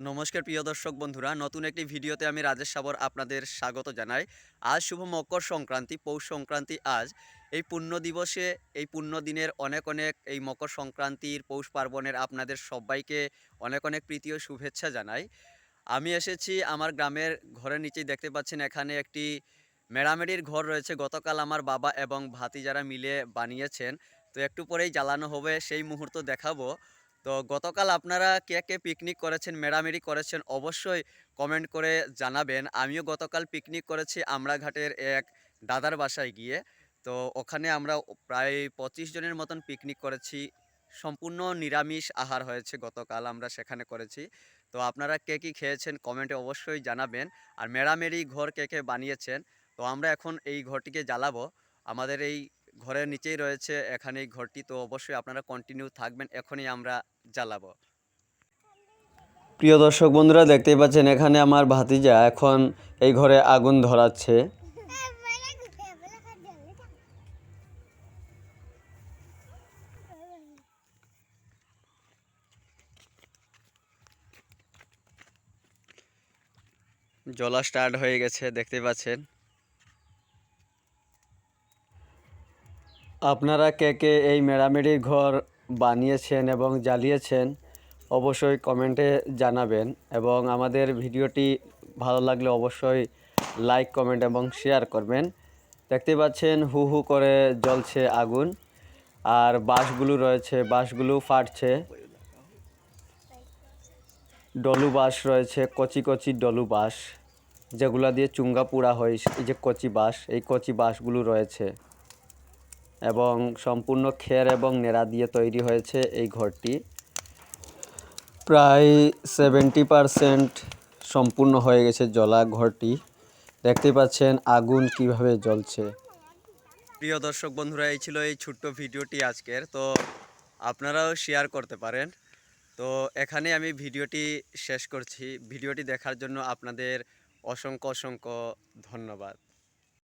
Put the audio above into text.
নমস্কার প্রিয় দর্শক বন্ধুরা, নতুন একটি ভিডিওতে আমি রাজেশ সাবর আপনাদের স্বাগত জানাই। আজ শুভ মকর সংক্রান্তি, পৌষ সংক্রান্তি আজ। এই পুণ্য দিবসে, এই পুণ্য দিনের অনেক অনেক এই মকর সংক্রান্তির, পৌষ পার্বণের আপনাদের সবাইকে অনেক অনেক প্রীতি ও শুভেচ্ছা জানাই। আমি এসেছি আমার গ্রামের ঘরের নিচেই দেখতে পাচ্ছেন এখানে একটি মেরামেরির ঘর রয়েছে। গতকাল আমার বাবা এবং ভাতি যারা মিলে বানিয়েছেন। তো একটু পরেই জ্বালানো হবে, সেই মুহূর্ত দেখাবো। তো গতকাল আপনারা কে কে পিকনিক করেছেন, মেরামেরি করেছেন অবশ্যই কমেন্ট করে জানাবেন। আমিও গতকাল পিকনিক করেছি আমরাঘাটের এক দাদার বাসায় গিয়ে। তো ওখানে আমরা প্রায় পঁচিশ জনের মতন পিকনিক করেছি। সম্পূর্ণ নিরামিষ আহার হয়েছে গতকাল আমরা সেখানে করেছি। তো আপনারা কে কী খেয়েছেন কমেন্টে অবশ্যই জানাবেন। আর মেরামেরি ঘর কে কে বানিয়েছেন, তো আমরা এখন এই ঘরটিকে জ্বালাবো। আমাদের এই ঘরের নিচেই রয়েছে এখানে এই ঘরটি তো অবশ্যই আপনারা কন্টিনিউ থাকবেন এখনই আমরা জ্বালাবো। প্রিয় দর্শক বন্ধুরা দেখতেই পাচ্ছেন এখানে আমার ভাতিজা এখন এই ঘরে আগুন ধরাচ্ছে। জ্বলা স্টার্ট হয়ে গেছে দেখতে পাচ্ছেন। আপনারা কে কে এই মেরামেরির ঘর বানিয়েছেন এবং জ্বালিয়েছেন অবশ্যই কমেন্টে জানাবেন এবং আমাদের ভিডিওটি ভালো লাগলে অবশ্যই লাইক, কমেন্ট এবং শেয়ার করবেন। দেখতে পাচ্ছেন হু হু করে জ্বলছে আগুন আর বাঁশগুলো রয়েছে, বাঁশগুলো ফাটছে। ডলু বাঁশ রয়েছে, কচি কচি ডলু বাঁশ, যেগুলা দিয়ে চুঙ্গা পোড়া হয়, এই যে কচি বাঁশ, এই কচি বাঁশগুলো রয়েছে। এবং সম্পূর্ণ খের এবং নেড়া দিয়ে তৈরি হয়েছে এই ঘরটি। প্রায় সেভেন্টি পারসেন্ট সম্পূর্ণ হয়ে গেছে জলা ঘরটি। দেখতে পাচ্ছেন আগুন কীভাবে জ্বলছে। প্রিয় দর্শক বন্ধুরা, এই ছিল এই ছোট্ট ভিডিওটি আজকের। তো আপনারাও শেয়ার করতে পারেন। তো এখানে আমি ভিডিওটি শেষ করছি। ভিডিওটি দেখার জন্য আপনাদের অসংখ্য অসংখ্য ধন্যবাদ।